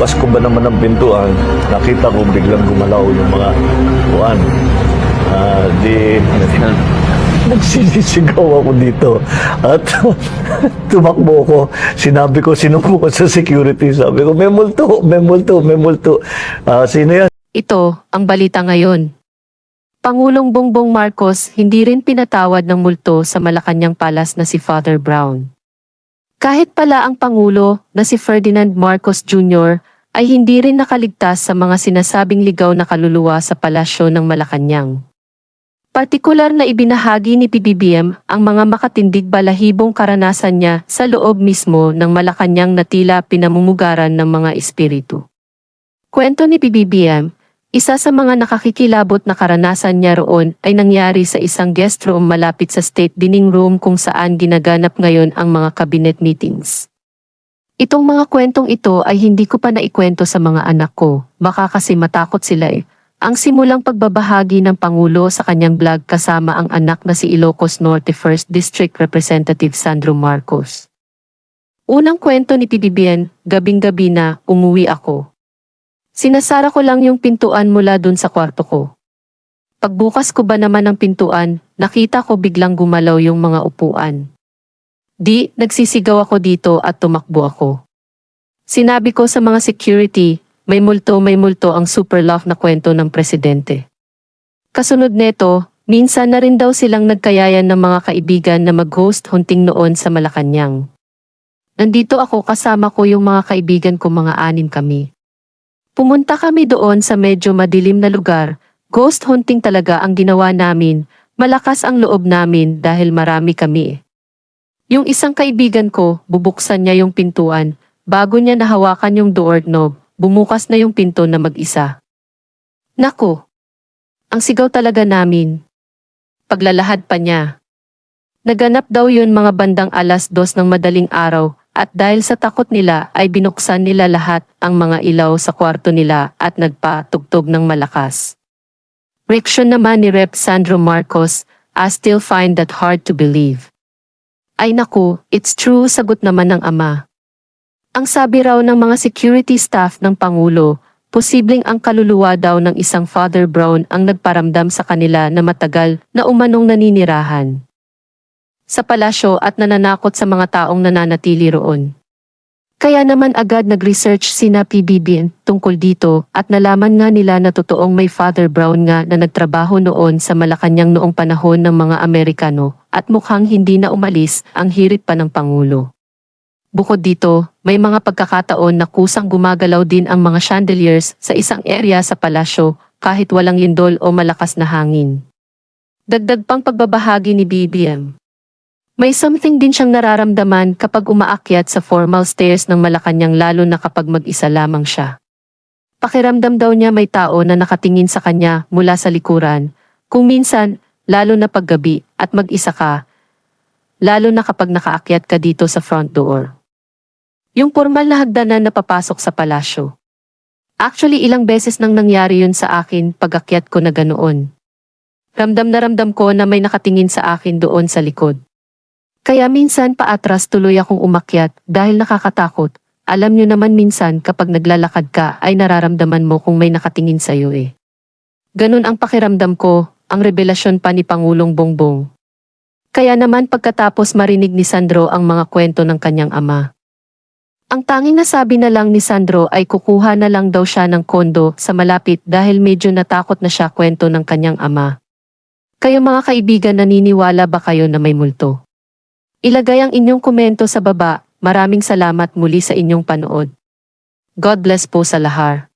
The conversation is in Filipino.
Pagbukas ko ba naman ng pintuan, nakita ko biglang gumalaw yung mga kuan. Ah, di nagsinisigaw ako dito. At tumakbo ko. Sinabi ko, sinubo ko sa security. Sabi ko, may multo, may multo, may multo. Ah, sino yan? Ito ang balita ngayon. Pangulong Bongbong Marcos hindi rin pinatawad ng multo sa Malacanang Palace na si Father Brown. Kahit pala ang Pangulo na si Ferdinand Marcos Jr. ay hindi rin nakaligtas sa mga sinasabing ligaw na kaluluwa sa palasyo ng Malacanang. Partikular na ibinahagi ni PBBM ang mga makatindig balahibong karanasan niya sa loob mismo ng Malacanang na tila pinamumugaran ng mga espiritu. Kwento ni PBBM, isa sa mga nakakikilabot na karanasan niya roon ay nangyari sa isang guest room malapit sa State Dining Room kung saan ginaganap ngayon ang mga cabinet meetings. Itong mga kwentong ito ay hindi ko pa naikwento sa mga anak ko, baka kasi matakot sila eh. Ang simulang pagbabahagi ng Pangulo sa kanyang vlog kasama ang anak na si Ilocos Norte 1st District Representative Sandro Marcos. Unang kwento ni PBBN, gabing-gabi na umuwi ako. Sinasara ko lang yung pintuan mula dun sa kwarto ko. Pagbukas ko ba naman ng pintuan, nakita ko biglang gumalaw yung mga upuan. Di, nagsisigaw ako dito at tumakbo ako. Sinabi ko sa mga security, may multo may multo ang super love na kwento ng presidente. Kasunod neto, minsan na rin daw silang nagkayayan ng mga kaibigan na mag-host hunting noon sa Malacanang. Nandito ako kasama ko yung mga kaibigan ko mga anim kami. Pumunta kami doon sa medyo madilim na lugar, ghost hunting talaga ang ginawa namin, malakas ang loob namin dahil marami kami. Yung isang kaibigan ko, bubuksan niya yung pintuan, bago niya nahawakan yung doorknob, bumukas na yung pinto na mag-isa. Nako! Ang sigaw talaga namin. Paglalahad pa niya. Naganap daw yun mga bandang alas dos ng madaling araw at dahil sa takot nila ay binuksan nila lahat ang mga ilaw sa kwarto nila at nagpatugtog ng malakas. Reaksyon naman ni Rep. Sandro Marcos, I still find that hard to believe. Ay naku, it's true sagot naman ng ama. Ang sabi raw ng mga security staff ng Pangulo, posibleng ang kaluluwa daw ng isang Father Brown ang nagparamdam sa kanila na matagal na umanong naninirahan sa palasyo at nananakot sa mga taong nananatili roon. Kaya naman agad nag-research sina PBBN tungkol dito at nalaman nga nila na totoong may Father Brown nga na nagtrabaho noon sa Malacanang noong panahon ng mga Amerikano at mukhang hindi na umalis ang hirit pa ng Pangulo. Bukod dito, may mga pagkakataon na kusang gumagalaw din ang mga chandeliers sa isang area sa palasyo kahit walang lindol o malakas na hangin. Dagdag pang pagbabahagi ni BBM. May something din siyang nararamdaman kapag umaakyat sa formal stairs ng Malacanang lalo na kapag mag-isa lamang siya. Pakiramdam daw niya may tao na nakatingin sa kanya mula sa likuran, kung minsan, lalo na paggabi at mag-isa ka, lalo na kapag nakaakyat ka dito sa front door. Yung formal na hagdanan na papasok sa palasyo. Actually ilang beses nang nangyari yun sa akin pag-akyat ko na ganoon. Ramdam na ramdam ko na may nakatingin sa akin doon sa likod. Kaya minsan paatras tuloy akong umakyat dahil nakakatakot. Alam nyo naman minsan kapag naglalakad ka ay nararamdaman mo kung may nakatingin sa'yo eh. Ganun ang pakiramdam ko, ang revelasyon pa ni Pangulong Bongbong. Kaya naman pagkatapos marinig ni Sandro ang mga kwento ng kanyang ama. Ang tanging nasabi na lang ni Sandro ay kukuha na lang daw siya ng kondo sa malapit dahil medyo natakot na siya kwento ng kanyang ama. Kayo mga kaibigan naniniwala ba kayo na may multo? Ilagay ang inyong komento sa baba. Maraming salamat muli sa inyong panood. God bless po sa lahar.